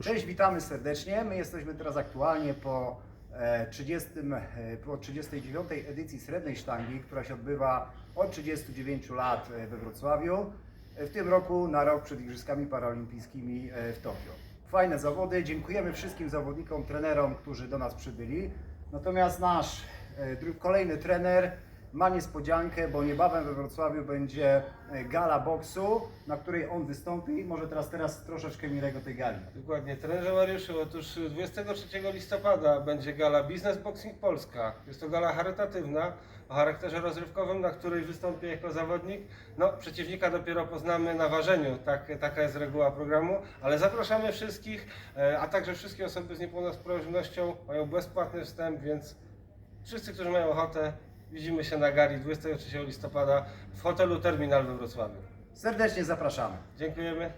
Cześć, witamy serdecznie. My jesteśmy teraz aktualnie po, e, 30, e, po 39. edycji Srebrnej Sztangi, która się odbywa od 39 lat e, we Wrocławiu. E, W tym roku na rok przed Igrzyskami Paralimpijskimi e, w Tokio. Fajne zawody. Dziękujemy wszystkim zawodnikom, trenerom, którzy do nas przybyli. Natomiast nasz e, kolejny trener ma niespodziankę, bo niebawem we Wrocławiu będzie e, gala boksu, na której on wystąpi. Może teraz, teraz troszeczkę Mirego tej gali. Dokładnie, trenerze Mariuszu, otóż 23 listopada będzie gala Business Boxing Polska. Jest to gala charytatywna o charakterze rozrywkowym, na której wystąpię jako zawodnik. No, przeciwnika dopiero poznamy na ważeniu, tak, taka jest reguła programu, ale zapraszamy wszystkich, e, a także wszystkie osoby z niepełnosprawnością mają bezpłatny wstęp, więc wszyscy, którzy mają ochotę, widzimy się na gali 23 listopada w hotelu Terminal we Wrocławiu. Serdecznie zapraszamy. Dziękujemy.